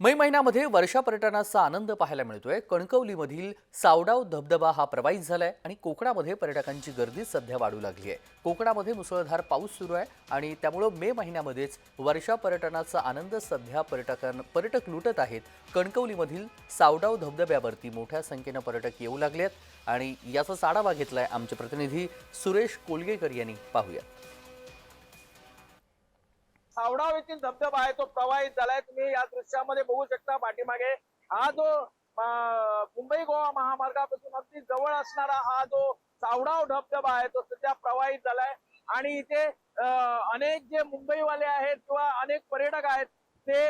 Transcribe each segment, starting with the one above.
मे महिन्यामध्ये वर्षा पर्यटनाचा आनंद पाहायला मिळतोय. कणकवलीमधील सावडाव धबधबा हा प्रवाहित झालाय आणि कोकणामध्ये पर्यटकांची गर्दी सध्या वाढू लागली आहे कोकणामध्ये मुसळधार पाऊस सुरू आहे आणि त्यामुळं मे महिन्यामध्येच वर्षा पर्यटनाचा आनंद सध्या पर्यटकां पर्यटक लुटत आहेत. कणकवलीमधील सावडाव धबधब्यावरती मोठ्या संख्येनं पर्यटक येऊ लागले आहेत आणि याचाच आढावा घेतलाय आमचे प्रतिनिधी सुरेश कोलगेकर यांनी. पाहूया सावडाव येथील धबधबा आहे तो प्रवाहित झालाय. तुम्ही या दृश्यामध्ये बघू शकता पाठीमागे. हा जो मुंबई गोवा महामार्गापासून अगदी जवळ असणारा हा जो सावडाव धबधबा आहे तो सध्या प्रवाहित झालाय. आणि इथे अनेक जे मुंबईवाले आहेत किंवा अनेक पर्यटक आहेत ते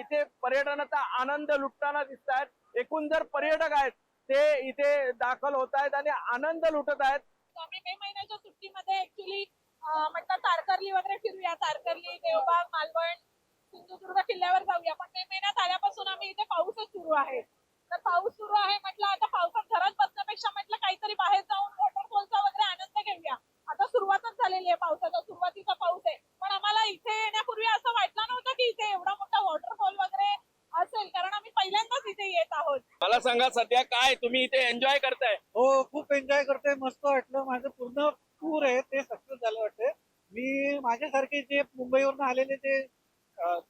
इथे पर्यटनाचा आनंद लुटताना दिसत आहेत. एकूण जर पर्यटक आहेत ते इथे दाखल होत आहेत आणि आनंद लुटत आहेत. आम्ही मे महिन्याच्या सुट्टीमध्ये ऍक्च्युली म्हणतात तारकर्ली वगैरे फिरूया तारकर्ली देवबाग मालवण सिंधुदुर्ग किल्ल्यावर जाऊया. पण मे महिन्यात आल्यापासून आम्ही इथे पाऊसच सुरू आहे. तर पाऊस सुरू आहे म्हटलं आता पावसात घरात बसण्यापेक्षा म्हटलं काहीतरी बाहेर जाऊन वॉटरफॉलचा वगैरे आनंद घेऊया. आता सुरुवातच झालेली आहे पावसाचा सुरुवातीचा पाऊस आहे. पण आम्हाला इथे येण्यापूर्वी असं वाटलं नव्हतं की इथे एवढा मोठा वॉटरफॉल वगैरे असेल. कारण आम्ही पहिल्यांदाच इथे येत आहोत. मला सांगा सध्या काय? तुम्ही इथे एन्जॉय करताय? हो खूप एन्जॉय करतोय. मस्त वाटलं. माझं पूर्ण टूर आहे. ते मी माझ्यासारखे जे मुंबईवरून आलेले जे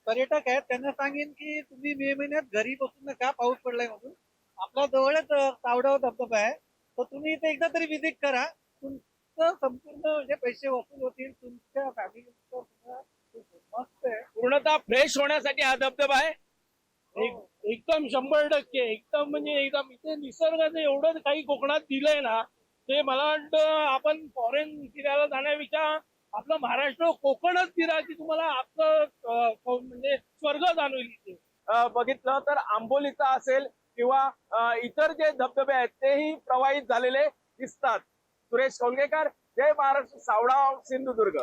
पर्यटक आहेत त्यांना सांगेन की तुम्ही मे महिन्यात घरी बसून नका पाऊस पडलाय म्हणून. आपल्या जवळच अं, सावडाव धबधबा आहे. तर तुम्ही इथे एकदा तरी विजिट करा. तुमचं संपूर्ण जे पैसे वसूल होतील तुमच्या फॅमिलीचं मस्त आहे. पूर्णतः फ्रेश होण्यासाठी हा धबधबा आहे. एक- एकदम शंभर टक्के एकदम म्हणजे एकदम इथे निसर्गाचं एवढं काही कोकणात दिलंय ना ते मला वाटतं आपण फॉरेन फिरायला जाण्यापेक्षा आपलं महाराष्ट्र कोकणच फिरा की तुम्हाला आपलं म्हणजे स्वर्ग जाणवेल इथे. बघितलं तर आंबोलीचा असेल किंवा इतर जे धबधबे आहेत तेही प्रवाहित झालेले दिसतात. सुरेश कोलगेकर जय महाराष्ट्र सावडा सिंधुदुर्ग.